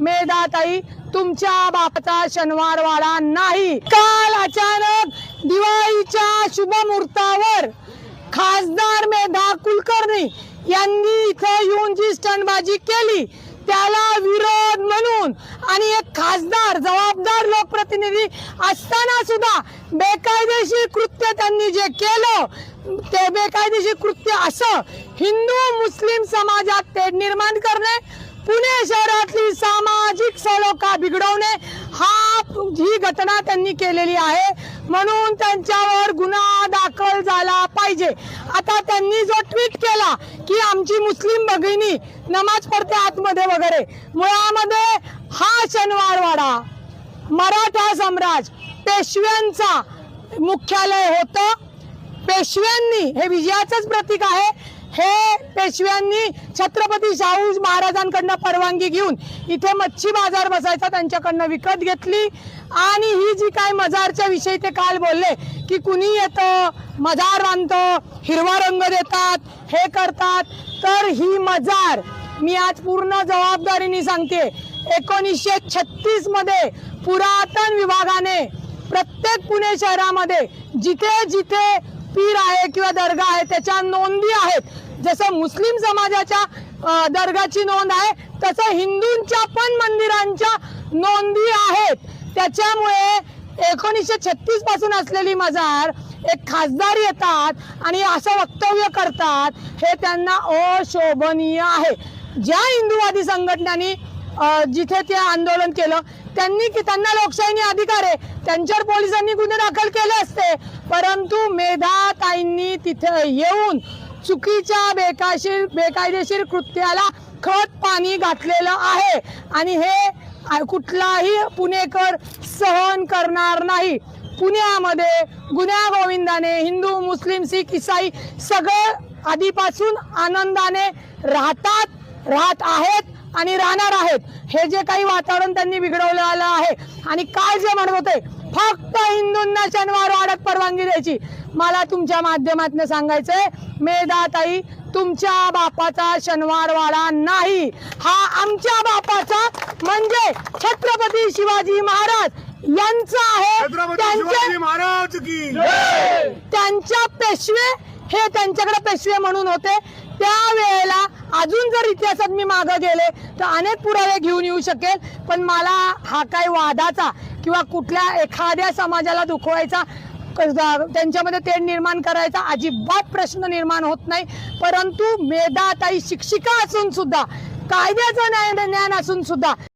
मेधाताई तुमच्या बापचा शनिवार वाडा नाही. काल अचानक दिवाळीच्या शुभ मुहूर्तावर खासदार मेधा कुलकर्णी यांनी इथं येऊन जी स्टंटबाजी केली त्याला विरोध म्हणून आणि एक खासदार जबाबदार लोकप्रतिनिधी असताना सुद्धा बेकायदेशीर कृत्य त्यांनी जे केलं ते बेकायदेशीर कृत्य असं हिंदू मुस्लिम समाजात ते निर्माण करणे पुणे शहरातली सामाजिक सलोखा बिघडवणे हा ही घटना त्यांनी केलेली आहे. म्हणून त्यांच्यावर गुन्हा दाखल झाला पाहिजे. आता त्यांनी जो ट्विट केला की आमची मुस्लिम भगिनी नमाज पडते आतमध्ये वगैरे मुळामध्ये हा शनिवारवाडा मराठा सम्राट पेशव्यांचा मुख्यालय होतं. पेशव्यांनी हे विजयाचंच प्रतीक आहे. हे पेशव्यांनी छत्रपती शाहू महाराजांकडनं परवानगी घेऊन इथे मच्छी बाजार बसायचा त्यांच्याकडनं विकत घेतली. आणि ही जी काय मजारच्या विषयी ते काल बोलले की कुणी येतं मजार बांधतं हिरवा रंग देतात हे करतात. तर ही मजार मी आज पूर्ण जबाबदारीने सांगते. एकोणीसशे छत्तीसमध्ये पुरातन विभागाने प्रत्येक पुणे शहरामध्ये जिथे जिथे पीर आहे किंवा दर्गा आहे त्याच्या नोंदी आहेत. जसं मुस्लिम समाजाच्या दर्गाची नोंद आहे तसं हिंदूंच्या पण मंदिरांच्या नोंदी आहेत. त्याच्यामुळे एकोणीसशे छत्तीसपासून असलेली मजार एक खासदार येतात आणि असं वक्तव्य करतात हे त्यांना अशोभनीय आहे. ज्या हिंदूवादी संघटनांनी जिथे ते आंदोलन केलं त्यांनी की त्यांना लोकशाहीने अधिकार आहे. त्यांच्यावर पोलिसांनी गुन्हे दाखल केले असते. परंतु मेधा ताईंनी तिथे येऊन चुकीच्या बेकाशीर बेकायदेशीर कृत्याला खत पाणी घातलेलं आहे. आणि हे कुठलाही पुणेकर सहन करणार नाही. पुण्यामध्ये गुन्हा गोविंदाने हिंदू मुस्लिम सिख इसाई सगळं आधीपासून आनंदाने राहतात राहत आहेत. आणि राहणार आहेत. हे जे काही वातावरण त्यांनी बिघडवलेलं आहे आणि काय जे म्हणत होते फक्त हिंदूंना शनिवार वाड्यात परवानगी द्यायची. मला तुमच्या माध्यमातून सांगायचंय मेधाताई तुमच्या बापाचा शनिवार वाडा नाही. हा आमच्या बापाचा म्हणजे छत्रपती शिवाजी महाराज यांचा आहे त्यांच्या पेशवे हे त्यांच्याकडे पेशवे म्हणून होते. त्यावेळेला अजून जर इतिहासात मी मागं गेले तर अनेक पुरावे घेऊन येऊ शकेल. पण मला हा काही वादाचा किंवा कुठल्या एखाद्या समाजाला दुखवायचा क- त्यांच्यामध्ये तेढ निर्माण करायचा अजिबात प्रश्न निर्माण होत नाही. परंतु मेधाताई शिक्षिका असून सुद्धा कायद्याचं न्याय ज्ञान असून सुद्धा